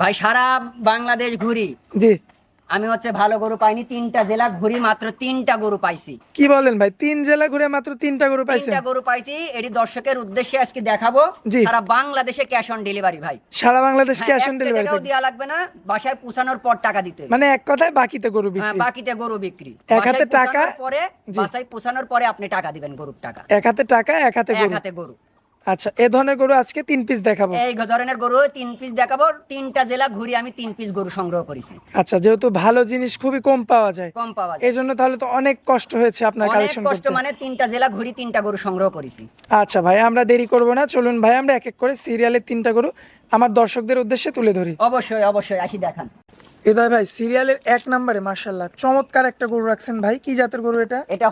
ভাই সারা বাংলাদেশ ঘুরি। জি। আমি হচ্ছে ভালো গরু পাইনি তিনটা জেলা ঘুরি মাত্র তিনটা গরু পাইছি। কি বলেন ভাই তিন জেলা ঘুরে মাত্র তিনটা গরু পাইছেন? তিনটা গরু পাইছি এটি দর্শকের উদ্দেশ্যে আজকে দেখাবো। সারা বাংলাদেশে ক্যাশ অন ডেলিভারি ভাই। সারা বাংলাদেশ হ্যাঁ, ক্যাশ অন ডেলিভারি টাকাও দেওয়া লাগবে না বাসায় পৌঁছানোর পর টাকা দিতে। মানে এক কথায় বাকিতে গরু হ্যাঁ, বিক্রি? বাকিতে গরু বিক্রি। এক হাতে টাকা, পরে। বাসায় পৌঁছানোর পরে আপনি টাকা দিবেন গরুর টাকা। এক হাতে টাকা এক হাতে গরু। এক হাতে গরু। আচ্ছা এ ধরনের গরু আজকে তিন পিস দেখাবো। এই ধরনের গরু তিন পিস দেখাবো। তিনটা জেলা ঘুরি আমি তিন পিস গরু সংগ্রহ করেছি। আচ্ছা যেহেতু ভালো জিনিস খুবই কম পাওয়া যায় কম পাওয়া যায়। এজন্য জন্য তাহলে তো অনেক কষ্ট হয়েছে আপনার অনেক কালেকশন কষ্ট মানে তিনটা জেলা ঘুরি তিনটা গরু সংগ্রহ করেছি। আচ্ছা ভাই আমরা দেরি করব না। চলুন ভাই আমরা এক এক করে সিরিয়ালে তিনটা গরু আমার দর্শকদের উদ্দেশ্যে তুলে ধরি। অবশ্যই অবশ্যই আসি দেখান। হৃদয় ভাই সিরিয়ালের এক নম্বরে মার্শাল্লাহ চমৎকার একটা গরু রাখছেন ভাই। কি জাতের গরু এটা? এটা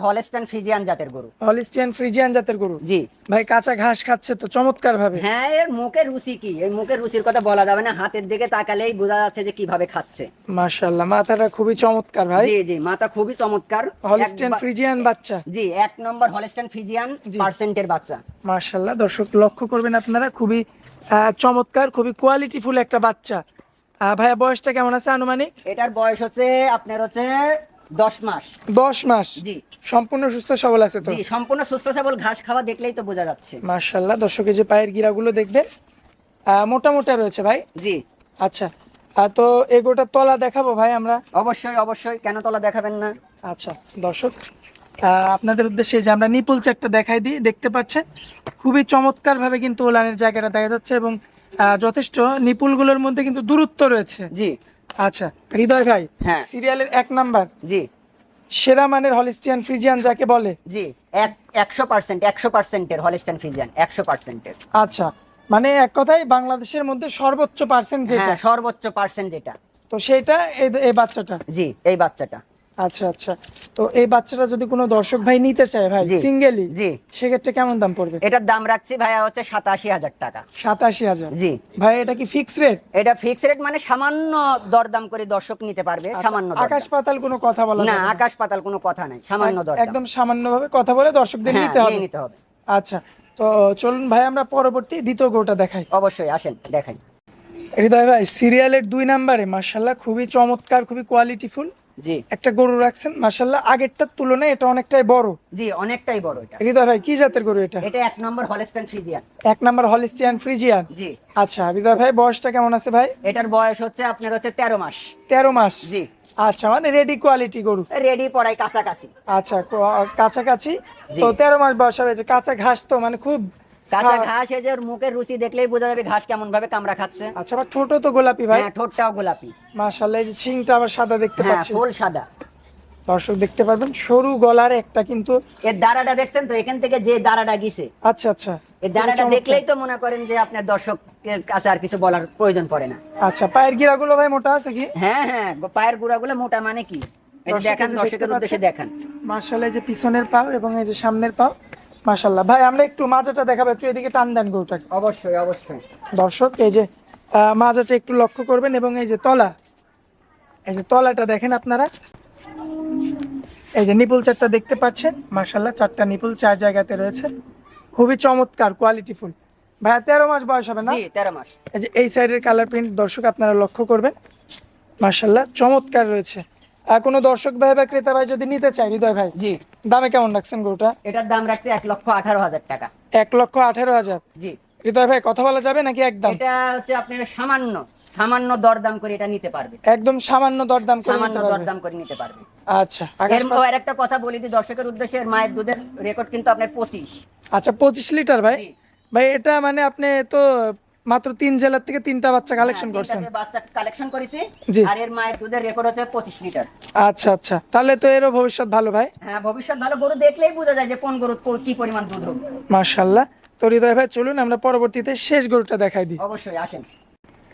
ফ্রিজিয়ান জাতের গরু। ফ্রিজিয়ান জাতের গরু? জি। ভাই কাঁচা ঘাস খাচ্ছে তো চমৎকার ভাবে হ্যাঁ এর মুখের রুচি কি? এই মুখের রুচির কথা বলা যাবে না। হাতের দিকে তাকালেই বোঝা যাচ্ছে যে কীভাবে খাচ্ছে। মার্শাল্লাহ মাথাটা খুবই চমৎকার ভাই। জি জি মাথা খুবই চমৎকার। হলিস্টিয়ান ফ্রিজিয়ান বাচ্চা। জি এক নম্বর হলেস্টান ফ্রিজিয়ান। পার্সেন্টের বাচ্চা। মার্শাল্লাহ দর্শক লক্ষ্য করবেন আপনারা খুবই চমৎকার খুবই কোয়ালিটিফুল একটা বাচ্চা। ভাইয়া বয়সটা কেমন আছে আনুমানিক? এটার বয়স হচ্ছে আপনার হচ্ছে দশ মাস। দশ মাস? জি। সম্পূর্ণ সুস্থ সবল আছে তো? সম্পূর্ণ সুস্থ সবল ঘাস খাওয়া দেখলেই তো বোঝা যাচ্ছে। মার্শাল্লাহ দর্শকের যে পায়ের গিরাগুলো দেখবেন মোটা মোটা রয়েছে ভাই? জি। আচ্ছা তো এগোটা তলা দেখাবো ভাই আমরা? অবশ্যই অবশ্যই কেন তলা দেখাবেন না? আচ্ছা দর্শক আপনাদের উদ্দেশ্যে যে আমরা নিপুল চারটা দেখাই দিই দেখতে পাচ্ছেন খুবই চমৎকার ভাবে কিন্তু ওলানের জায়গাটা দেখা যাচ্ছে এবং যথেষ্ট। নিপুলগুলোর মধ্যে কিন্তু দূরত্ব রয়েছে। জি। আচ্ছা হৃদয় ভাই হ্যাঁ। সিরিয়ালের এক নাম্বার। জি। সেরা মানের হলিস্টিয়ান ফ্রিজিয়ান যাকে বলে? জি এক একশো পার্সেন্ট একশো পার্সেন্টের হলেস্টান ফ্রিজিয়ান একশো পার্সেন্টের। আচ্ছা মানে এক কথায় বাংলাদেশের মধ্যে সর্বোচ্চ পার্সেন্ট যেটা? হ্যাঁ সর্বোচ্চ পার্সেন্ট যেটা। তো সেটা এই বাচ্চাটা? জি এই বাচ্চাটা। আচ্ছা আচ্ছা। তো এই বাচ্চাটা যদি কোনো দর্শক ভাই নিতে চায় ভাই সিঙ্গেলি জি। সেক্ষেত্রে কেমন দাম পড়বে? এটার দাম রাখছি ভাইয়া হচ্ছে সাতাশি হাজার টাকা। সাতাশি হাজার? জি। ভাই এটা কি ফিক্স রেট এটা ফিক্স রেট মানে সামান্য দরদাম করে দর্শক নিতে পারবে সামান্য দরদাম। আকাশ পাতাল কোনো কথা বলা না আকাশ পাতাল কোনো কথা নাই সামান্য দরদাম। একদম সামান্য ভাবে কথা বলে দর্শকদের হ্যাঁ নিতে হবে। নিতে হবে। আচ্ছা তো চলুন ভাই আমরা পরবর্তী দ্বিতীয় গোটা দেখাই। অবশ্যই আসেন দেখাই। হৃদয় ভাই সিরিয়ালের দুই নাম্বারে মার্শাল্লাহ খুবই চমৎকার খুবই কোয়ালিটিফুল জি। একটা গরু রাখছেন মার্শাল্লাহ আগেরটার তুলনায় এটা অনেকটাই বড়। জি অনেকটাই বড় এটা। হৃদয় ভাই কি জাতের গরু এটা? এটা এক নম্বর হলেস্টান ফ্রিজিয়ান। এক নাম্বার হলিস্টিয়ান ফ্রিজিয়ান? জি। আচ্ছা হৃদয় ভাই বয়সটা কেমন আছে ভাই? এটার বয়স হচ্ছে আপনার হচ্ছে তেরো মাস। তেরো মাস? জি। আচ্ছা মানে রেডি কোয়ালিটি গরু। রেডি পড়াই কাছাকাছি। আচ্ছা কাছাকাছি? তো তেরো মাস বয়স হয়েছে কাঁচা ঘাস তো মানে খুব কাঁচা ঘাস এই যে ওর মুখের রুচি দেখলেই বোঝা যাবে ঘাস কেমন ভাবে কামড়া খাচ্ছে। আচ্ছা আবার ছোট তো গোলাপি ভাই। হ্যাঁ ঠোঁটটাও গোলাপি। মাশাল্লাহ এই যে শিংটা আবার সাদা দেখতে হ্যাঁ ফুল সাদা। দর্শক দেখতে পারবেন সরু গলার একটা কিন্তু এর দাঁড়াটা দেখছেন তো? এখান থেকে যে দাঁড়াটা গিছে। আচ্ছা আচ্ছা। এই দাঁড়াটা দেখলেই তো মনে করেন যে আপনার দর্শকের কাছে আর কিছু বলার প্রয়োজন পড়ে না। আচ্ছা পায়ের গিরাগুলো ভাই মোটা আছে কি? হ্যাঁ হ্যাঁ পায়ের গুড়াগুলো মোটা মানে কি? দেখান দর্শকের উদ্দেশ্যে দেখান। মার্শাল্লাহ এই যে পিছনের পাও এবং এই যে সামনের পাও। মাশাল্লাহ ভাই আমরা একটু মাজাটা দেখাবো একটু এদিকে টান দেন গরুটাকে। অবশ্যই অবশ্যই। দর্শক এই যে মাজাটা একটু লক্ষ্য করবেন এবং এই যে তলা এই যে তলাটা দেখেন আপনারা। এই যে নিপুল চারটা দেখতে পাচ্ছেন মার্শাল্লাহ চারটা নিপুল চার জায়গাতে রয়েছে। খুবই চমৎকার কোয়ালিটিফুল ভাইয়া তেরো মাস বয়স হবে না? তেরো মাস। এই যে এই সাইডের কালার প্রিন্ট দর্শক আপনারা লক্ষ্য করবেন। মার্শাল্লাহ চমৎকার রয়েছে। কোনো দর্শক ভাই বা ক্রেতা ভাই যদি নিতে চায় হৃদয় ভাই জি। দামে কেমন রাখছেন গরুটা? এটার দাম রাখছে এক লক্ষ আঠারো হাজার টাকা। এক লক্ষ আঠেরো হাজার? জি। হৃদয় ভাই কথা বলা যাবে নাকি একদম? এটা হচ্ছে আপনার সামান্য সামান্য দরদাম করে এটা নিতে পারবে। একদম সামান্য দরদাম করে সামান্য দরদাম করে নিতে পারবে। আচ্ছা এর আর একটা কথা বলি দিই দর্শকের উদ্দেশ্যে এর মায়ের দুধের রেকর্ড কিন্তু আপনার পঁচিশ। আচ্ছা পঁচিশ লিটার ভাই? ভাই এটা মানে আপনি তো মাত্র তিন জেলার থেকে তিনটা বাচ্চা কালেকশন হ্যাঁ, করছেন। বাচ্চা কালেকশন করেছি। আর এর মায়ের দুধের রেকর্ড হচ্ছে পঁচিশ লিটার। আচ্ছা আচ্ছা। তাহলে তো এরও ভবিষ্যৎ ভালো ভাই। হ্যাঁ ভবিষ্যৎ ভালো। গরু দেখলেই বোঝা যায় যে কোন গরু কি পরিমাণ দুধ হবে। তো হৃদয় ভাই চলুন আমরা পরবর্তীতে শেষ গরুটা দেখাই দিই। অবশ্যই আসেন।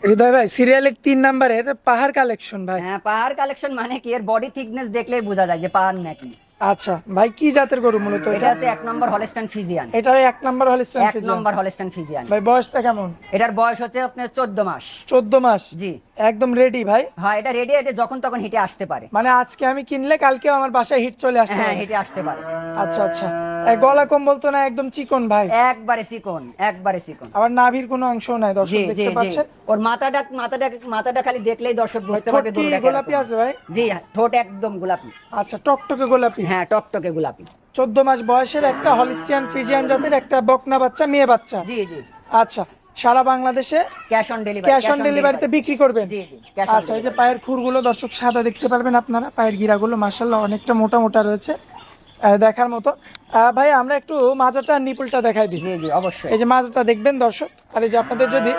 হৃদয় ভাই সিরিয়ালের তিন নাম্বারে এটা পাহাড় কালেকশন ভাই। হ্যাঁ পাহাড় কালেকশন মানে কি? এর বডি থিকনেস দেখলেই বোঝা যায় যে পাহাড় নাকি। আচ্ছা ভাই কি জাতের গরু মূলত এটা? হচ্ছে এক নম্বর হলেস্টান ফিজিয়ান। এটা এক নম্বর হল এক নম্বর হলেস্টান ফিজিয়ান। ভাই বয়সটা কেমন? এটার বয়স হচ্ছে আপনার চোদ্দ মাস। চোদ্দ মাস? জি। একদম রেডি ভাই? হ্যাঁ এটা রেডি এটা যখন তখন হিটে আসতে পারে। মানে আজকে আমি কিনলে কালকে আমার বাসায় হিট চলে আসতে হ্যাঁ। হিটে আসতে পারে। আচ্ছা আচ্ছা। গলা কম্বল তো না একদম চিকন ভাই। একবারে চিকন একবারে চিকন। আবার নাভির কোনো অংশ নাই দর্শক দেখতে পাচ্ছেন? ওর মাথাটা মাথাটা মাথাটা খালি দেখলেই দর্শক বুঝতে পারবে গরুটা গোলাপি আছে ভাই? জি ঠোঁট একদম গোলাপি। আচ্ছা টকটকে গোলাপি? হ্যাঁ টকটকে গোলাপি। চোদ্দ মাস বয়সের একটা হলিস্টিয়ান ফ্রিজিয়ান জাতের একটা বকনা বাচ্চা মেয়ে বাচ্চা? জি জি। আচ্ছা সারা বাংলাদেশে cash on delivery cash on ডেলিভারিতে বিক্রি করবেন? জি জি আচ্ছা এই যে পায়ের খুরগুলো দর্শক সাদা দেখতে পারবেন আপনারা পায়ের গিরাগুলো মার্শাল্লাহ অনেকটা মোটা মোটা রয়েছে। দেখার মতো। ভাই আমরা একটু মাজাটা নিপুলটা দেখাই দিই। জি জি অবশ্যই। এই যে মাজাটা দেখবেন দর্শক আর এই যে আপনাদের যদি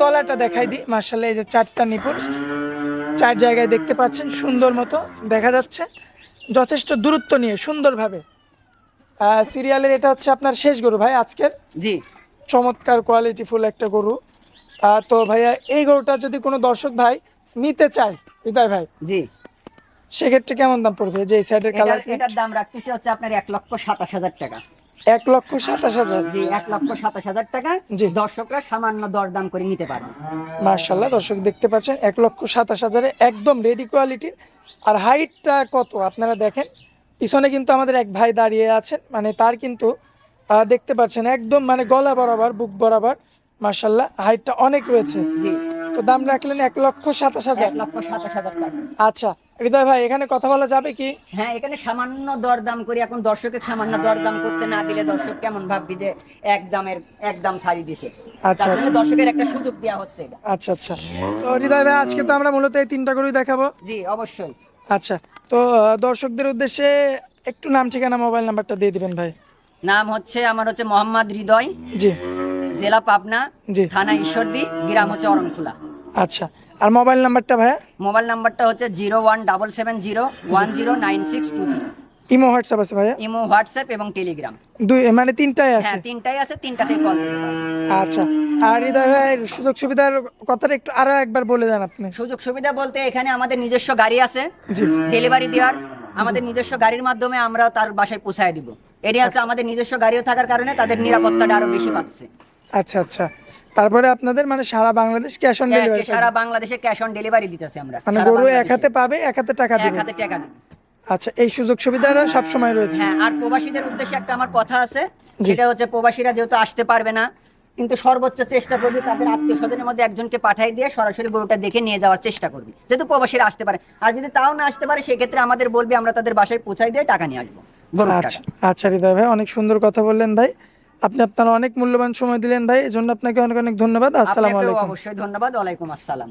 তলাটা দেখাই দিই মার্শাল্লাহ এই যে চারটা নিপুল। চার জায়গায় দেখতে পাচ্ছেন সুন্দর মতো দেখা যাচ্ছে। যথেষ্ট দূরত্ব নিয়ে সুন্দরভাবে। সিরিয়ালের এটা হচ্ছে আপনার শেষ গরু ভাই আজকের। জি। চমৎকার কোয়ালিটি ফুল একটা গরু। তো ভাইয়া এই গরুটা যদি কোনো দর্শক ভাই নিতে চায় হৃদয় ভাই। জি। সেক্ষেত্রে কেমন দাম পড়বে? যে এই সাইডের কালার এটার দাম রাখতেছি হচ্ছে আপনার এক লক্ষ সাতাশ হাজার টাকা। এক লক্ষ সাতাশ হাজার? জি এক লক্ষ সাতাশ হাজার টাকা। জি। দর্শকরা সামান্য দরদাম করে নিতে পারবে। মার্শাল্লাহ দর্শক দেখতে পাচ্ছেন এক লক্ষ সাতাশ হাজারে একদম রেডি কোয়ালিটির আর হাইটটা কত? আপনারা দেখেন পিছনে কিন্তু আমাদের এক ভাই দাঁড়িয়ে আছেন মানে তার কিন্তু দেখতে পাচ্ছেন একদম মানে গলা বরাবর বুক বরাবর। মার্শাল্লাহ হাইটটা অনেক রয়েছে। জি। তো দাম রাখলেন এক লক্ষ সাতাশ হাজার। এক লক্ষ সাতাশ হাজার টাকা। আচ্ছা হৃদয় ভাই এখানে কথা বলা যাবে কি? হ্যাঁ এখানে সামান্য দরদাম করে। এখন দর্শকের সামান্য দরদাম করতে না দিলে দর্শক কেমন ভাববি যে এক দামের এক দাম ছাড়ি দিছে? আচ্ছা, আচ্ছা। দর্শকের একটা সুযোগ দেওয়া হচ্ছে এটা। আচ্ছা আচ্ছা। তো হৃদয় ভাই আজকে তো আমরা মূলত এই তিনটা দেখাবো। জি অবশ্যই। আচ্ছা তো দর্শকদের উদ্দেশ্যে একটু নাম ঠিকানা মোবাইল নাম্বারটা দিয়ে দিবেন ভাই। নাম হচ্ছে আমার হচ্ছে মোহাম্মদ হৃদয়। জি। জেলা পাবনা জি। থানা ঈশ্বরদী গ্রাম হচ্ছে অরণখোলা। আচ্ছা আর মোবাইল নাম্বারটা ভাইয়া? মোবাইল নাম্বারটা হচ্ছে zero one double seven zero one zero nine six two three. Imo WhatsApp আছে ভাইয়া? ইমো হোয়াটসঅ্যাপ এবং টেলিগ্রাম। দুই মানে তিনটাই আছে? হ্যাঁ তিনটাই আছে তিনটাতেই কল দিতে পারবেন আচ্ছা। আর হৃদয় ভাই সুযোগ সুবিধার কথাটা একটু আরও একবার বলে দেন আপনি। সুযোগ সুবিধা বলতে এখানে আমাদের নিজস্ব গাড়ি আছে। ডেলিভারি দেওয়ার। আমাদের নিজস্ব গাড়ির মাধ্যমে আমরা তার বাসায় পৌঁছায় দিব। এটি হচ্ছে আমাদের নিজস্ব গাড়িও থাকার কারণে তাদের নিরাপত্তাটা আরও বেশি পাচ্ছে আচ্ছা আচ্ছা। তারপরে আপনাদের মানে সারা বাংলাদেশ ক্যাশ অন ডেলিভারি সারা বাংলাদেশে ক্যাশ অন ডেলিভারি দিতেছে আমরা। মানে গরু এক হাতে পাবে এক হাতে টাকা এক দিবে। হাতে টাকা দিবে। আচ্ছা এই সুযোগ সুবিধাটা সব সময় রয়েছে। হ্যাঁ আর প্রবাসীদের উদ্দেশ্যে একটা আমার কথা আছে। যেটা হচ্ছে প্রবাসীরা যেহেতু আসতে পারবে না কিন্তু সর্বোচ্চ চেষ্টা করবি তাদের আত্মীয় স্বজনের মধ্যে একজনকে পাঠাই দিয়ে সরাসরি গরুটা দেখে নিয়ে যাওয়ার চেষ্টা করবি। যেহেতু প্রবাসীরা আসতে পারে। আর যদি তাও না আসতে পারে সেক্ষেত্রে আমাদের বলবি আমরা তাদের বাসায় পৌঁছাই দিয়ে টাকা নিয়ে আসব আচ্ছা আচ্ছা হৃদয় ভাই অনেক সুন্দর কথা বললেন ভাই। আপনি আপনার অনেক মূল্যবান সময় দিলেন ভাই এজন্য আপনাকে অনেক অনেক ধন্যবাদ। আসসালামু আলাইকুম। অবশ্যই ধন্যবাদ। ওয়ালাইকুম আসসালাম।